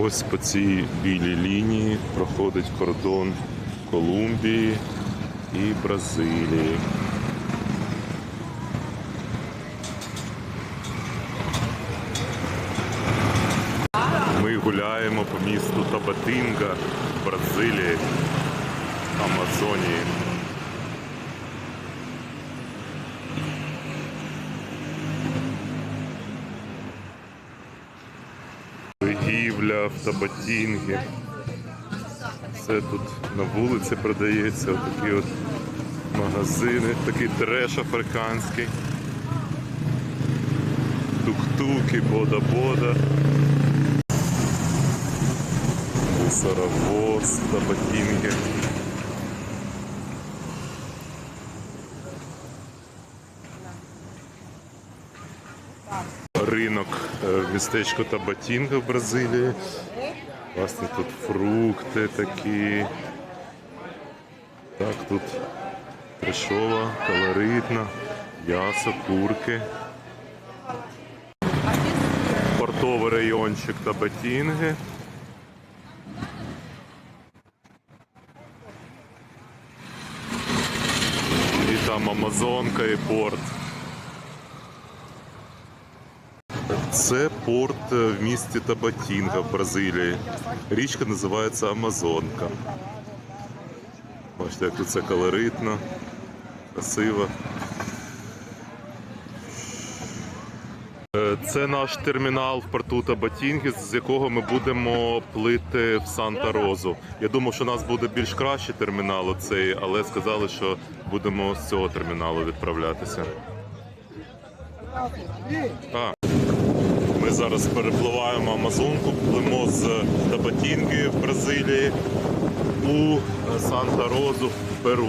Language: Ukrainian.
Ось по цій білій лінії проходить кордон Колумбії і Бразилії. Ми гуляємо по місту Табатинга в Бразилії, Амазонії. Торгівля в Табатінгі. Все тут на вулиці продається, отакі от магазини, такий треш африканський. Тук-туки, бода-бода. Мусоровоз, Табатінги. Ринок е, в містечку Табатінга в Бразилії. Власне, тут фрукти такі. Так, тут трешова, колоритна, м'ясо, курки. Портовий райончик Табатінги. І там Амазонка і порт. Це порт е, в місті Табатінга в Бразилії. Річка називається Амазонка. Бачите, як тут це колоритно, красиво. Е, Це наш термінал в порту Табатінги, з якого ми будемо плити в Санта-Розу. Я думав, що у нас буде більш кращий термінал оцей, але сказали, що будемо з цього терміналу відправлятися. А, ми зараз перепливаємо Амазонку, плимо з Табатінги в Бразилії у Санта-Розу в Перу.